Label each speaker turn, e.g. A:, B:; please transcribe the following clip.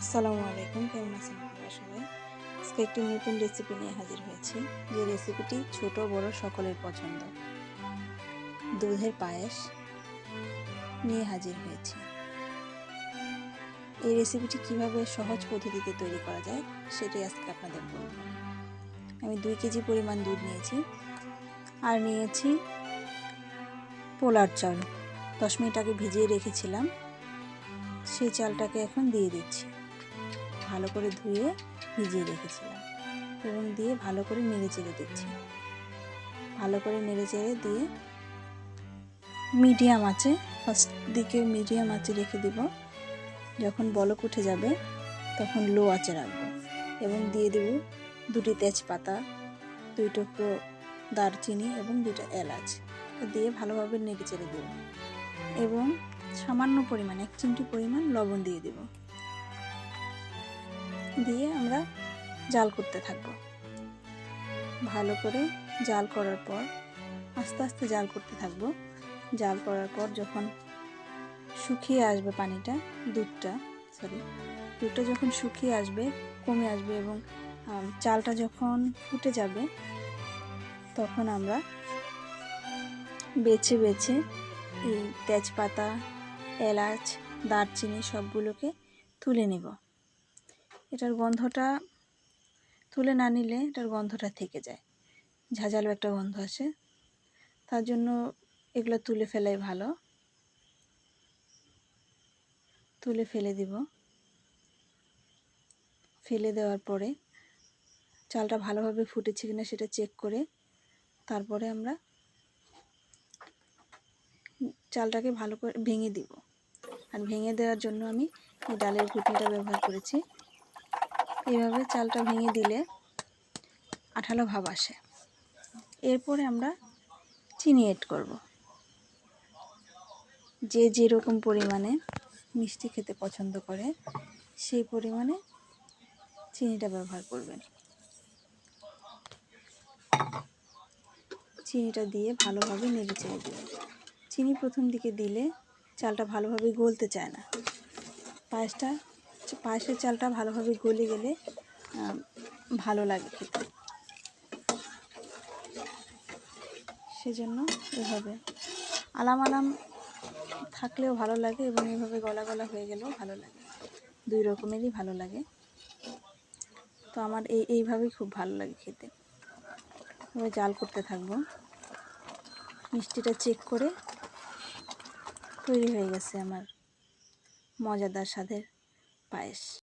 A: আসসালামু আলাইকুম, কেমন আছেন আপনারা সবাই? আজকে একটি নতুন রেসিপি নিয়ে হাজির হয়েছি। যে রেসিপিটি ছোট, বড় সকলের পছন্দ। দুধের পায়েস নিয়ে হাজির হয়েছি। এই রেসিপিটি কীভাবে সহজ পদ্ধতিতে তৈরি করা যায়, সেটাই আজকে আপনাদের বলব। আমি দুই কেজি পরিমাণ দুধ নিয়েছি। আর নিয়েছি পোলার চাল। দশ মিনিট আগে ভিজিয়ে রেখেছিলাম। সেই চালটাকে এখন দিয়ে দিচ্ছি। ভালো করে ধুয়ে ভিজিয়ে রেখেছিলাম এবং দিয়ে ভালো করে নেড়ে চেড়ে দিচ্ছি। ভালো করে নেড়ে চেড়ে দিয়ে মিডিয়াম আছে ফার্স্ট দিকে মিডিয়াম আঁচে রেখে দিব। যখন বলক উঠে যাবে, তখন লো আঁচে রাখব এবং দিয়ে দেব দুটি তেজপাতা, দুই টুকরো দারচিনি এবং দুটো এলাচ। দিয়ে ভালোভাবে নেড়ে চেড়ে দেব এবং সামান্য পরিমাণ, এক চিমটি পরিমাণ লবণ দিয়ে দেব। দিয়ে আমরা জাল করতে থাকব। ভালো করে জাল করার পর আস্তে আস্তে জাল করতে থাকব। জাল করার পর যখন শুকিয়ে আসবে পানিটা, দুধটা সরি দুধটা যখন শুকিয়ে আসবে, কমে আসবে এবং চালটা যখন ফুটে যাবে, তখন আমরা বেছে বেছে এই তেজপাতা, এলাচ, দারচিনি সবগুলোকে তুলে নেব। এটার গন্ধটা তুলে না নিলে এটার গন্ধটা থেকে যায়। ঝাঁঝালো একটা গন্ধ আসে। তার জন্য এগুলো তুলে ফেলাই ভালো। তুলে ফেলে দিব। ফেলে দেওয়ার পরে চালটা ভালোভাবে ফুটেছে কিনা সেটা চেক করে তারপরে আমরা চালটাকে ভালো করে ভেঙে দিব। আর ভেঙে দেওয়ার জন্য আমি ডালের ঘুটনিটা ব্যবহার করেছি। এইভাবে চালটা ভেঙে দিলে আঠালো ভাব আসে। এরপরে আমরা চিনি এড করব। যে যেরকম পরিমাণে মিষ্টি খেতে পছন্দ করে, সেই পরিমাণে চিনিটা ব্যবহার করবেন। চিনিটা দিয়ে ভালোভাবে নেড়ে চেড়ে দেবেন। চিনি প্রথম দিকে দিলে চালটা ভালোভাবে গলতে চায় না। পায়েসটা পায়েসের চালটা ভালোভাবে গলে গেলে ভালো লাগে খেতে। সেজন্য এভাবে। আলাম আলাম থাকলেও ভালো লাগে এবং এভাবে গলা গলা হয়ে গেলেও ভালো লাগে। দুই রকমেরই ভালো লাগে। তো আমার এই, এইভাবেই খুব ভালো লাগে খেতে। এবার জাল করতে থাকব। মিষ্টিটা চেক করে তৈরি হয়ে গেছে আমার মজাদার স্বাদের। পায়েস